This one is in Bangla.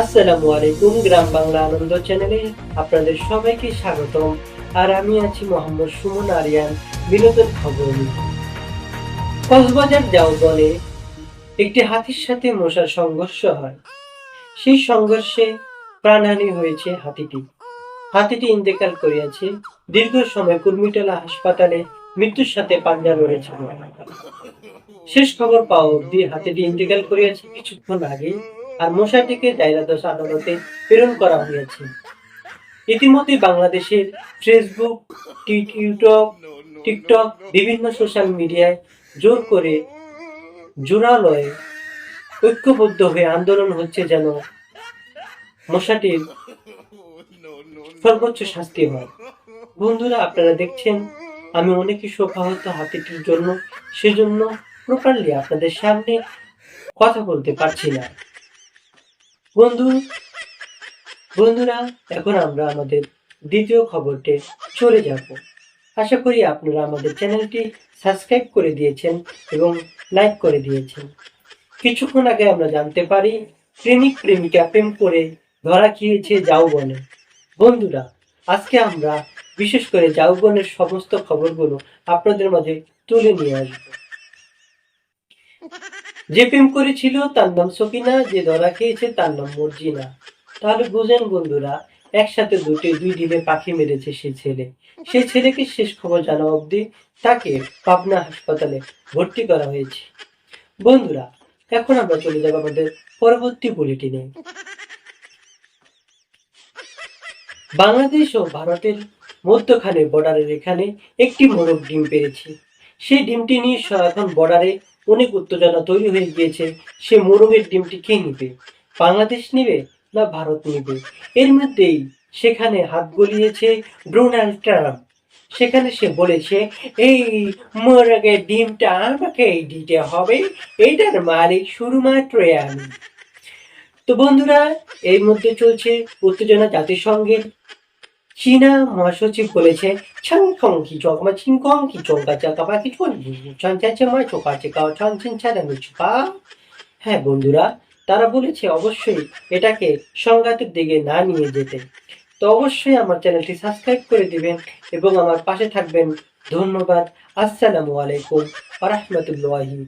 আসসালামু আলাইকুম, গ্রাম বাংলা আনন্দ চ্যানেলে আপনাদের সবাইকে স্বাগতম। আর আমি আছি মোহাম্মদ সুমন আরিয়ান, বিনোদন খবর কক্সবাজার যাও বলে একটি হাতির সাথে মশার সংঘর্ষ হয়। সেই সংঘর্ষে প্রাণহানি হয়েছে হাতিটি। হাতিটি ইন্তেকাল করিয়াছে। দীর্ঘ সময় কুর্মিটোলা হাসপাতালে মৃত্যুর সাথে পাঞ্জা রয়েছে। শেষ খবর পাওয়া অব্দি হাতিটি ইন্তেকাল করিয়াছে কিছুক্ষণ আগে। আর মশাটিকে দায়রাদশ আদালতে প্রেরণ করা হয়েছে। ইতিমধ্যে বাংলাদেশের ফেসবুক, ইউটিউব, টিকটক বিভিন্ন সোশ্যাল মিডিয়ায় জোর করে জোরালয়ে ঐক্যবদ্ধ হয়ে আন্দোলন হচ্ছে যেন মশাটির সর্বোচ্চ শাস্তি হয়। বন্ধুরা, আপনারা দেখছেন, আমি অনেকই শোকাহত হাতিটির জন্য, সেজন্য প্রপারলি আপনাদের সামনে কথা বলতে পারছি না। বন্ধু, বন্ধুরা, এখন আমরা আমাদের দ্বিতীয় খবরটি চলে যাব। আশা করি আপনারা আমাদের চ্যানেলটি সাবস্ক্রাইব করে দিয়েছেন এবং লাইক করে দিয়েছেন। কিছুক্ষণ আগে আমরা জানতে পারি, প্রেমিক, প্রেমিকা প্রেম করে ধরা খেয়েছে যাওবনে বন্ধুরা, আজকে আমরা বিশেষ করে যাওবনের সমস্ত খবরগুলো আপনাদের মাঝে তুলে নিয়ে আসব। যে প্রেম করেছিল তার নাম সকিনা, যে ধরা খেয়েছে তার নাম মর্জিনা। তাহলে বুঝেন বন্ধুরা, একসাথে দুটি দুই দিনে পাখি মেরেছে সে ছেলে। সেই ছেলেকে শেষ খবর জানা অবধি তাকে পাবনা হাসপাতালে ভর্তি করা হয়েছে। বন্ধুরা, এখন আমরা চলে যাব আমাদের পরবর্তী বুলেটিনে। বাংলাদেশ ও ভারতের মধ্যখানে বর্ডারের এখানে একটি মোরগ ডিম পেরেছে। সেই ডিমটি নিয়ে স- এখন বর্ডারে অনেক উত্তেজনা তৈরি হয়ে গিয়েছে। সে মোরগের ডিমটি কে নিবে। বাংলাদেশ নিবে না ভারত নিবে? এর মধ্যেই সেখানে হাত গলিয়েছে ডোনাল্ড ট্রাম্প। সেখানে সে বলেছে, এই মোরগের ডিমটা আমাকে দিতে হবে। এটার মালিক শুধুমাত্র আমি। তো বন্ধুরা, এর মধ্যে চলছে উত্তেজনা জাতিসংঘের চীনা মহাসচিব বলেছে ছং কি চক মা চিং কং কি চং গা চা কা কি চুন চন চা চা, মা চোকা চুকা হ্যাঁ বন্ধুরা, তারা বলেছে অবশ্যই এটাকে সংঘাতের দিকে না নিয়ে যেতে। তো অবশ্যই আমার চ্যানেলটি সাবস্ক্রাইব করে দিবেন এবং আমার পাশে থাকবেন। ধন্যবাদ। আসসালামু আলাইকুম আ রহমতুল্লাহি